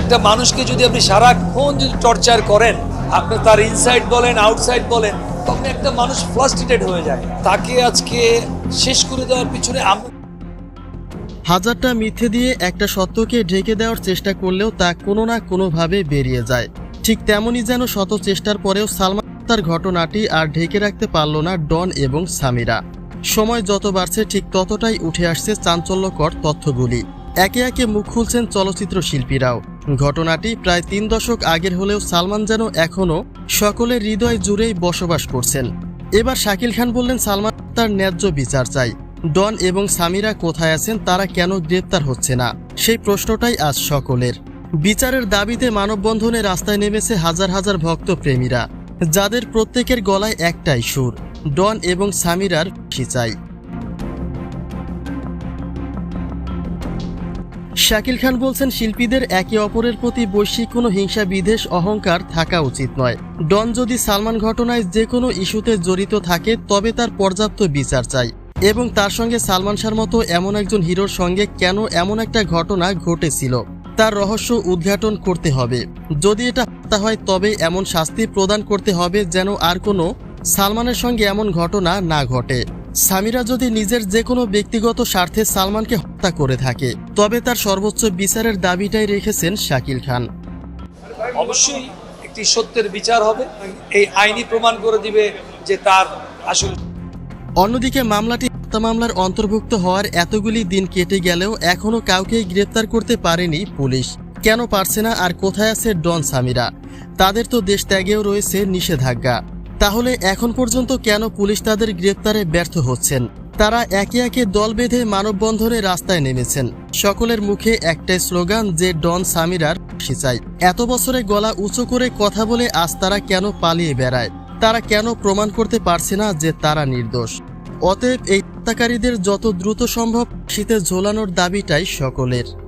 একটা মানুষকে যদি আপনি সারাক্ষণ যদি টর্চার করেন, আপনি তার ইনসাইড বলেন আউটসাইড বলেন, তখন একটা মানুষ ফ্লাস্ট্রেটেড হয়ে যায়। তাকে আজকে শেষ করে দেওয়ার পিছনে আমরা হাজারটা মিথ্যে দিয়ে একটা সত্যকে ঢেকে দেওয়ার চেষ্টা করলেও তা কোনো না কোনোভাবে বেরিয়ে যায়। ঠিক তেমনই যেন শত চেষ্টার পরেও সালমান তার ঘটনাটি আর ঢেকে রাখতে পারল না ডন এবং সামিরা। সময় যত বাড়ছে, ঠিক ততটাই উঠে আসছে চাঞ্চল্যকর তথ্যগুলি। একে একে মুখ খুলছেন চলচ্চিত্র শিল্পীরাও। ঘটনাটি প্রায় তিন দশক আগের হলেও সালমান যেন এখনও সকলের হৃদয় জুড়েই বসবাস করছেন। এবার শাকিল খান বললেন, সালমান তার ন্যায্য বিচার চাই। ডন এবং সামিরা কোথায় আছেন তারা কেন গ্রেপ্তার হচ্ছে না? সেই প্রশ্নটাই আজ সকলের। বিচারের দাবিতে মানববন্ধনে রাস্তায় নেমেছে হাজার হাজার ভক্ত প্রেমীরা, যাদের প্রত্যেকের গলায় একটাই সুর, ডন এবং সামিরার চাই। শাকিল খান বলছেন, শিল্পীদের একে অপরের প্রতি বৈশ্বিক কোনো হিংসা বিদেশ অহংকার থাকা উচিত নয়। ডন যদি সালমান ঘটনায় যে কোনো ইস্যুতে জড়িত থাকে, তবে তার পর্যাপ্ত বিচার চাই। এবং তার সঙ্গে সালমান শাহর মতো এমন একজন হিরোর সঙ্গে কেন এমন একটা ঘটনা ঘটেছিল, তার রহস্য উদ্ঘাটন করতে হবে। যদি এটা হত্যা হয়, তবে এমন শাস্তি প্রদান করতে হবে যেন আর কোনো সালমানের সঙ্গে এমন ঘটনা না ঘটে। সামিরা যদি নিজের যে কোনো ব্যক্তিগত স্বার্থে সালমানকে হত্যা করে থাকে তবে তার সর্বোচ্চ বিচারের দাবিটাই রেখেছেন শাকিল খান। অবশ্যই একটি সত্যের বিচার হবে। এই আইনি প্রমাণ করে দিবে যে তার আসলে অন্যদিকে মামলাটি হত্যা মামলার অন্তর্ভুক্ত হওয়ার এতগুলি দিন কেটে গেলেও এখনও কাউকেই গ্রেপ্তার করতে পারেনি পুলিশ। কেন পারছে না আর কোথায় আছে ডন সামিরা তাদের তো দেশ ত্যাগেও রয়েছে নিষেধাজ্ঞা। তাহলে এখন পর্যন্ত কেন পুলিশ তাদের গ্রেপ্তারে ব্যর্থ হচ্ছেন? তারা একে একে দল বেঁধে মানববন্ধনে রাস্তায় নেমেছেন। সকলের মুখে একটাই স্লোগান যে ডন সামিরার ফাঁসি চাই। এত বছরে গলা উঁচু করে কথা বলে আজ তারা কেন পালিয়ে বেড়ায়? তারা কেন প্রমাণ করতে পারছে না যে তারা নির্দোষ? অতএব এই হত্যাকারীদের যত দ্রুত সম্ভব শীতে ঝোলানোর দাবিটাই সকলের।